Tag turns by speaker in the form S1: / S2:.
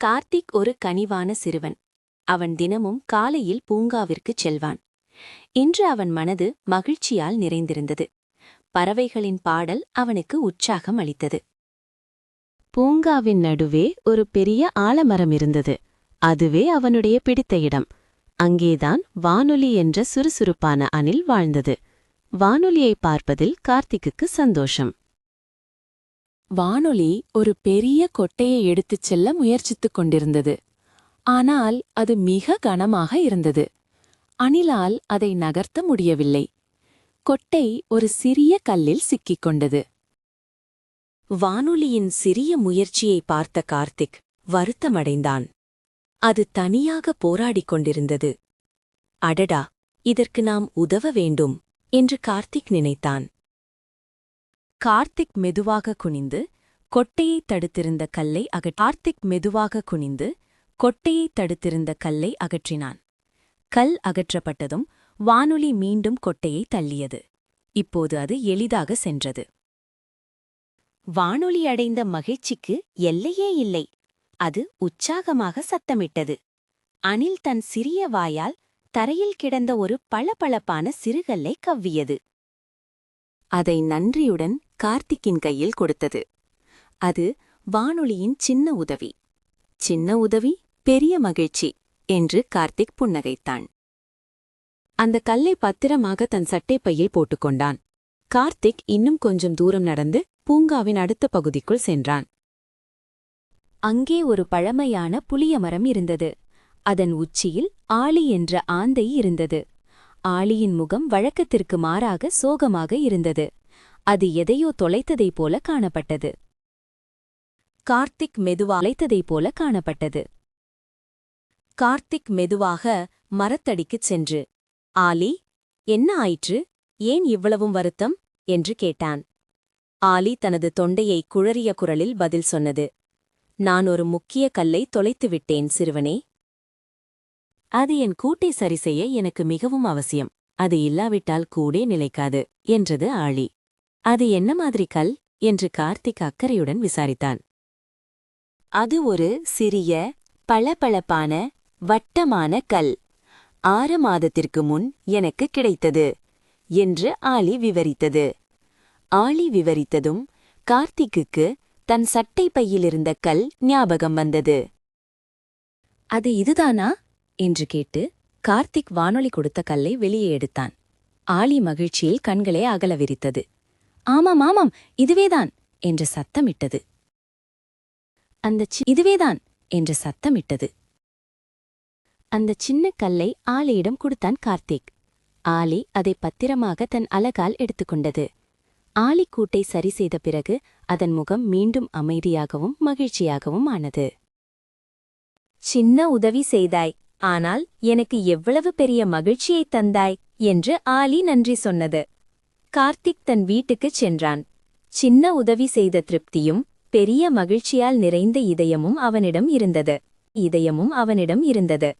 S1: கார்த்திக் ஒரு கனிவான சிறுவன். அவன் தினமும் காலையில் பூங்காவிற்குச் செல்வான். இன்று அவன் மனது மகிழ்ச்சியால் நிறைந்திருந்தது. பறவைகளின் பாடல் அவனுக்கு உற்சாகம் அளித்தது. பூங்காவின் நடுவே ஒரு பெரிய ஆலமரம் இருந்தது. அதுவே அவனுடைய பிடித்த இடம். அங்கேதான் வானொலி என்ற சுறுசுறுப்பான அணில் வாழ்ந்தது. வானொலியை பார்ப்பதில் கார்த்திக்குக்கு சந்தோஷம்.
S2: வானொலி ஒரு பெரிய கொட்டையை எடுத்துச் செல்ல முயற்சித்துக் கொண்டிருந்தது. ஆனால் அது மிக கனமாக இருந்தது. அணிலால் அதை நகர்த்த முடியவில்லை. கொட்டை ஒரு சிறிய கல்லில் சிக்கிக் கொண்டது.
S1: வானொலியின் சிறிய முயற்சியை பார்த்த கார்த்திக் வருத்தமடைந்தான். அது தனியாக போராடிக் கொண்டிருந்தது. அடடா இதற்கு நாம் உதவ வேண்டும் என்று கார்த்திக் நினைத்தான். கார்த்திக் மெதுவாக குனிந்து கொட்டையை தடுத்திருந்த கல்லை அக கார்த்திக் மெதுவாக குனிந்து கொட்டையை தடுத்திருந்த கல்லை அகற்றினான். கல் அகற்றப்பட்டதும் வானொலி மீண்டும் கொட்டையை தள்ளியது. இப்போது அது எளிதாக சென்றது. வானொலி அடைந்த மகிழ்ச்சிக்கு எல்லையே இல்லை. அது உற்சாகமாக சத்தமிட்டது. அணில் தன் சிறிய வாயால் தரையில் கிடந்த ஒரு பளபளப்பான சிறுகல்லை கவ்வியது. அதை நன்றியுடன் கார்த்திக்கின் கையில் கொடுத்தது. அது வானொலியின் சின்ன உதவி. சின்ன உதவி பெரிய மகிழ்ச்சி என்று கார்த்திக் புன்னகைத்தான். அந்த கல்லை பத்திரமாக தன் சட்டைப்பையில் போட்டுக்கொண்டான். கார்த்திக் இன்னும் கொஞ்சம் தூரம் நடந்து பூங்காவின் அடுத்த பகுதிக்குள் சென்றான். அங்கே ஒரு பழமையான புளிய மரம் இருந்தது. அதன் உச்சியில் ஆளி என்ற ஆந்தை இருந்தது. ஆளியின் முகம் வழக்கத்திற்கு மாறாக சோகமாக இருந்தது. அது எதையோ தொலைத்ததைப் போல காணப்பட்டது. கார்த்திக் மெதுவா அழைத்ததைப் போல காணப்பட்டது. கார்த்திக் மெதுவாக மரத்தடிக்குச் சென்று ஆலி என்ன ஆயிற்று? ஏன் இவ்வளவும் வருத்தம்? என்று கேட்டான். ஆலி தனது தொண்டையை குழறிய குரலில் பதில் சொன்னது நான் ஒரு முக்கிய கல்லை தொலைத்துவிட்டேன் சிறுவனே. அது என் கூட்டை சரிசெய்ய எனக்கு மிகவும் அவசியம். அது இல்லாவிட்டால் கூடே நிலைக்காது என்றது ஆழி அது என்ன மாதிரி கல்? என்று கார்த்திக் அக்கறையுடன் விசாரித்தான். அது ஒரு சிறிய பளபளப்பான வட்டமான கல். ஆறு மாதத்திற்கு முன் எனக்கு கிடைத்தது என்று ஆலி விவரித்தது. ஆலி விவரித்ததும் கார்த்திக்குக்கு தன் சட்டை பையிலிருந்த கல் ஞாபகம் வந்தது. அது இதுதானா? என்று கேட்டு கார்த்திக் வானொலி கொடுத்த கல்லை வெளியே எடுத்தான். ஆலி மகிழ்ச்சியில் கண்களை அகல விரித்தது. ஆமாம் ஆமாம் இதுவேதான் என்று சத்தமிட்டது. அந்த இதுவேதான் என்று சத்தமிட்டது. அந்த சின்ன கல்லை ஆலியிடம் கொடுத்தான் கார்த்திக். ஆலி அதை பத்திரமாக தன் அலகால் எடுத்துக்கொண்டது. ஆலி கூட்டை சரி செய்த பிறகு அதன் முகம் மீண்டும் அமைதியாகவும் மகிழ்ச்சியாகவும் ஆனது. சின்ன உதவி செய்தாய் ஆனால் எனக்கு எவ்வளவு பெரிய மகிழ்ச்சியைத் தந்தாய் என்று ஆலி நன்றி சொன்னது. கார்த்திக் தன் வீட்டுக்குச் சென்றான். சின்ன உதவி செய்த திருப்தியும் பெரிய மகிழ்ச்சியால் நிறைந்த இதயமும் அவனிடம் இருந்தது. இதயமும் அவனிடம் இருந்தது.